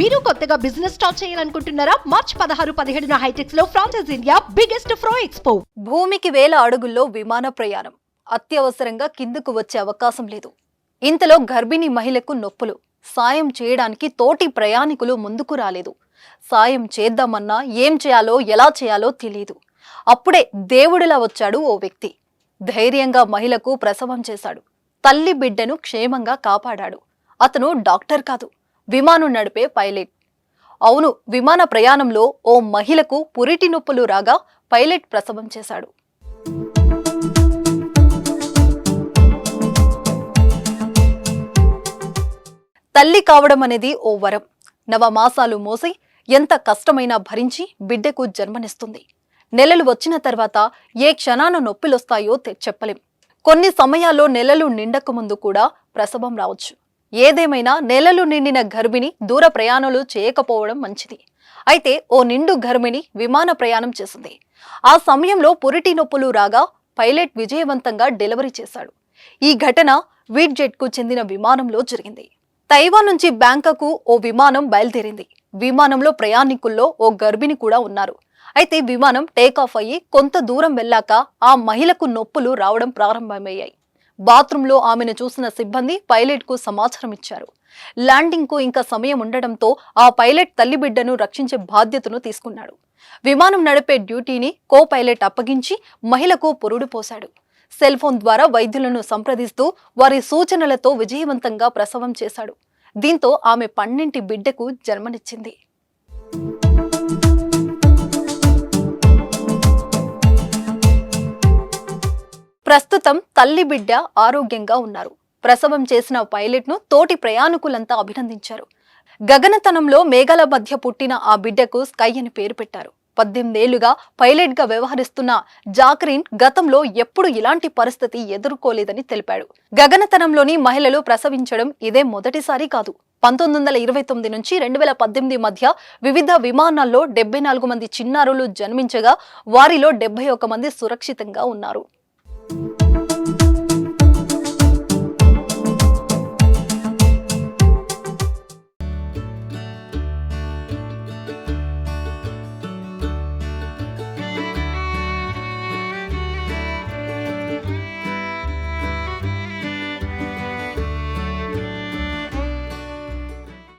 మీరు కొత్తగా business start చేయాలనుకుంటున్నారా? మార్చ్ పదహారు పదిహేడున హైటెక్స్లో franchise India biggest fro expo భూమికి వేల అడుగుల్లో విమాన ప్రయాణం. అత్యవసరంగా కిందకు వచ్చే అవకాశం లేదు. ఇంతలో గర్భిణీ మహిళకు నొప్పులు. సాయం చేయడానికి తోటి ప్రయాణికులు ముందుకు రాలేదు. సాయం చేద్దామన్నా ఏం చేయాలో ఎలా చేయాలో తెలియదు అప్పుడే దేవుడిలా వచ్చాడు ఓ వ్యక్తి. ధైర్యంగా మహిళకు ప్రసవం చేశాడు. తల్లి బిడ్డను క్షేమంగా కాపాడాడు. అతను డాక్టర్ కాదు. విమానం నడిపే పైలట్. అవును విమాన ప్రయాణంలో ఓ మహిళకు పురిటి నొప్పులు రాగా పైలట్ ప్రసవం చేశాడు. తల్లి కావడం అనేది ఓ వరం. నవమాసాలు మోసి ఎంత కష్టమైనా భరించి బిడ్డకు జన్మనిస్తుంది. నెలలు వచ్చిన తర్వాత ఏ క్షణాన నొప్పిలొస్తాయో చెప్పలేం. కొన్ని సమయాల్లో నెలలు నిండక ముందు కూడా ప్రసవం రావచ్చు. ఏదేమైనా నెలలు నిండిన గర్భిణి దూర ప్రయాణాలు చేయకపోవడం మంచిది. అయితే ఓ నిండు గర్భిణి విమాన ప్రయాణం చేసింది. ఆ సమయంలో పురిటి నొప్పులు రాగా పైలట్ విజయవంతంగా డెలివరీ చేశాడు. ఈ ఘటన వీడ్జెట్కు చెందిన విమానంలో జరిగింది. తైవాన్ నుంచి బ్యాంకాకు ఓ విమానం బయలుదేరింది. విమానంలో ప్రయాణికుల్లో ఓ గర్భిణి కూడా ఉన్నారు. అయితే విమానం టేకాఫ్ అయ్యి కొంత దూరం వెళ్ళాక ఆ మహిళకు నొప్పులు రావడం ప్రారంభమయ్యాయి. బాత్రూంలో ఆమెను చూసిన సిబ్బంది పైలట్కు సమాచారం ఇచ్చారు. ల్యాండింగ్కు ఇంకా సమయం ఉండడంతో ఆ పైలట్ తల్లి బిడ్డను రక్షించే బాధ్యతను తీసుకున్నాడు. విమానం నడిపే డ్యూటీని కో పైలట్ అప్పగించి మహిళకు పొరుడు పోశాడు. సెల్ ఫోన్ ద్వారా వైద్యులను సంప్రదిస్తూ వారి సూచనలతో విజయవంతంగా ప్రసవం చేశాడు. దీంతో ఆమె పన్నెంటి బిడ్డకు జన్మనిచ్చింది. ప్రస్తుతం తల్లి బిడ్డ ఆరోగ్యంగా ఉన్నారు. ప్రసవం చేసిన పైలట్ను తోటి ప్రయాణికులంతా అభినందించారు. గగనతనంలో మేఘాల మధ్య పుట్టిన ఆ బిడ్డకు స్కై అని పేరు పెట్టారు. పద్దెనిమిదేళ్ళుగా పైలట్గా వ్యవహరిస్తున్న జాక్రీన్ గతంలో ఎప్పుడు ఇలాంటి పరిస్థితి ఎదుర్కోలేదని తెలిపాడు. గగనతనంలోని మహిళలు ప్రసవించడం ఇదే మొదటిసారి కాదు. పంతొమ్మిది వందల ఇరవై తొమ్మిది నుంచి రెండు వేల పద్దెనిమిది మధ్య వివిధ విమానాల్లో డెబ్బై నాలుగు మంది చిన్నారులు జన్మించగా వారిలో డెబ్బై ఒక మంది సురక్షితంగా ఉన్నారు.